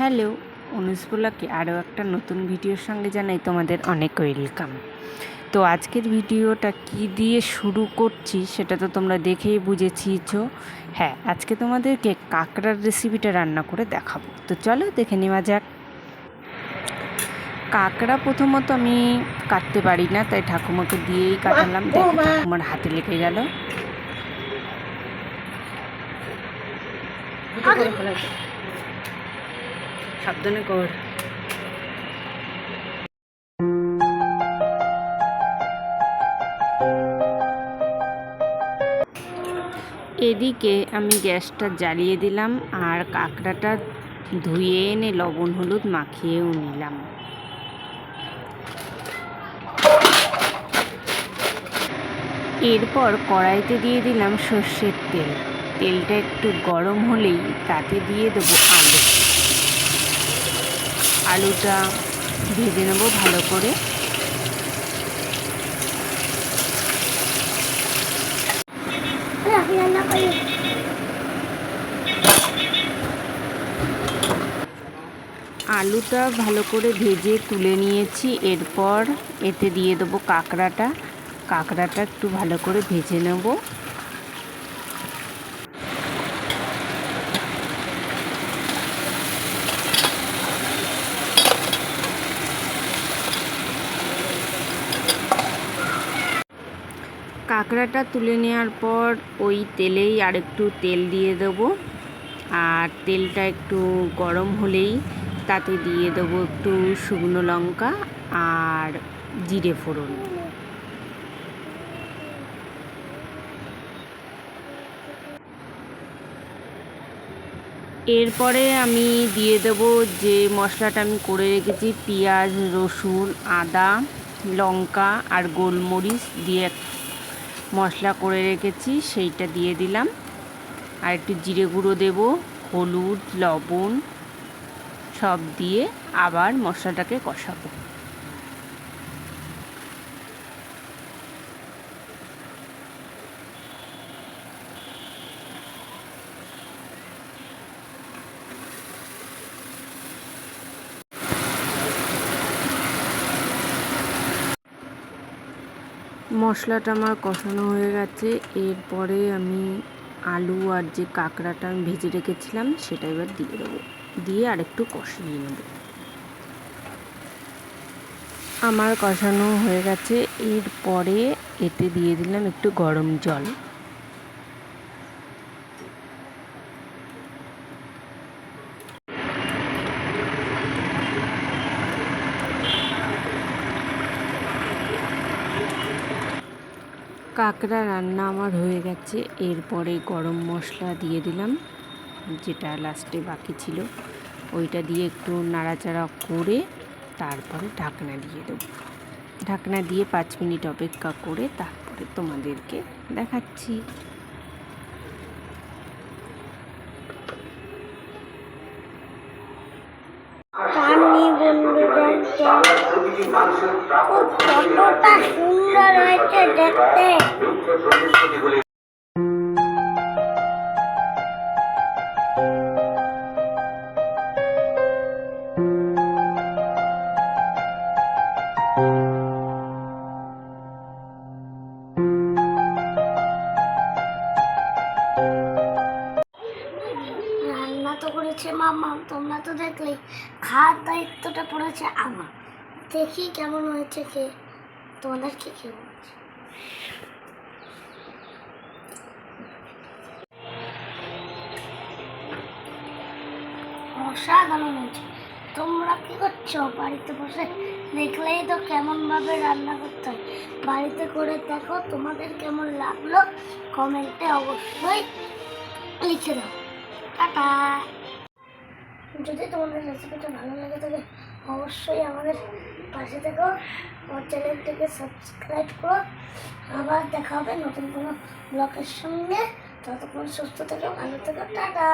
Hello অনুজ ব্লকে আরও একটা নতুন ভিডিওর সঙ্গে জানাই তোমাদের অনেক ওয়েলকাম। তো আজকের ভিডিওটা কি দিয়ে শুরু করছি সেটা তো তোমরা দেখেই বুঝেছিছ হ্যাঁ আজকে তোমাদেরকে কাঁকড়ার রেসিপিটা রান্না করে দেখাবো। তো চলো দেখে নেওয়া যাক। কাঁকড়া প্রথমত আমি কাটতে পারি না তাই ঠাকুমাকে দিয়েই কাটালাম। দেখো ঠাকুমার হাতে লেগে গেল। সাবধানে কর। এদিকে আমি গ্যাসটা জ্বালিয়ে দিলাম আর কাঁকড়াটা ধুয়ে এনে লবণ হলুদ মাখিয়েও নিলাম। এরপর কড়াইতে দিয়ে দিলাম সর্ষের তেল। তেলটা একটু গরম হলেই তাতে দিয়ে দেবো আলু। আলুটা ভেজে নেব ভালো করে। আলুটা ভালো করে ভেজে তুলে নিয়েছি এরপর এতে দিয়ে দেবো কাঁকড়াটা। কাঁকড়াটা একটু ভালো করে ভেজে নেব। কাঁকড়াটা তুলে নেওয়ার পর ওই তেলেই আরেকটু তেল দিয়ে দেবো। আর তেলটা একটু গরম হলেই তাতে দিয়ে দেবো একটু শুকনো লঙ্কা আর জিরে ফোড়ন। এরপরে আমি দিয়ে দেব যে মশলাটা আমি করে রেখেছি পেঁয়াজ, রসুন, আদা, লঙ্কা আর গোলমরিচ দিয়ে মশলা করে রেখেছি, সেইটা দিয়ে দিলাম। আর একটু জিরে গুঁড়ো দেবো, হলুদ, লবণ, সব দিয়ে আবার মশলাটাকে কষাবো। মশলাটা আমার কষানো হয়ে গেছে। এরপরে আমি আলু আর যে কাঁকড়াটা আমি ভেজে রেখেছিলাম, সেটা এবার দিয়ে দেবো। দিয়ে আর একটু কষিয়ে নেব। আমার কষানো হয়ে গেছে। এরপরে এতে দিয়ে দিলাম একটু গরম জল। কাঁকড়া রান্না আমার হয়ে গেছে। এরপরে গরম মশলা দিয়ে দিলাম, যেটা লাস্টে বাকি ছিল। ওইটা দিয়ে একটু নাড়াচাড়া করে তারপরে ঢাকনা দিয়ে দেবো। ঢাকনা দিয়ে পাঁচ মিনিট অপেক্ষা করে তারপরে তোমাদেরকে দেখাচ্ছি। কতটা সুন্দর হয়েছে দেখতে। রান্না তো করেছে মামা, তোমরা তো দেখলেই খাওয়ার দায়িত্বটা পড়েছে আমার। দেখি কেমন হয়েছে কে। তোমাদের কি বলছে অসাধারণ হয়েছে। তোমরা কি করছ? বাড়িতে বসে দেখলেই তো কেমন ভাবে রান্না করতে হয়। বাড়িতে করে দেখো তোমাদের কেমন লাগল? কমেন্টে অবশ্যই লিখে দাও। টাটা। যদি তোমাদের রেসিপিটা ভালো লাগে থাকে অবশ্যই আমাদের পাশে থেকো, আমার চ্যানেলটিকে সাবস্ক্রাইব করো। আবার দেখা হবে নতুন কোনো ব্লকের সঙ্গে। ততক্ষণ সুস্থ থেকো, ভালো থেকো, টাটা।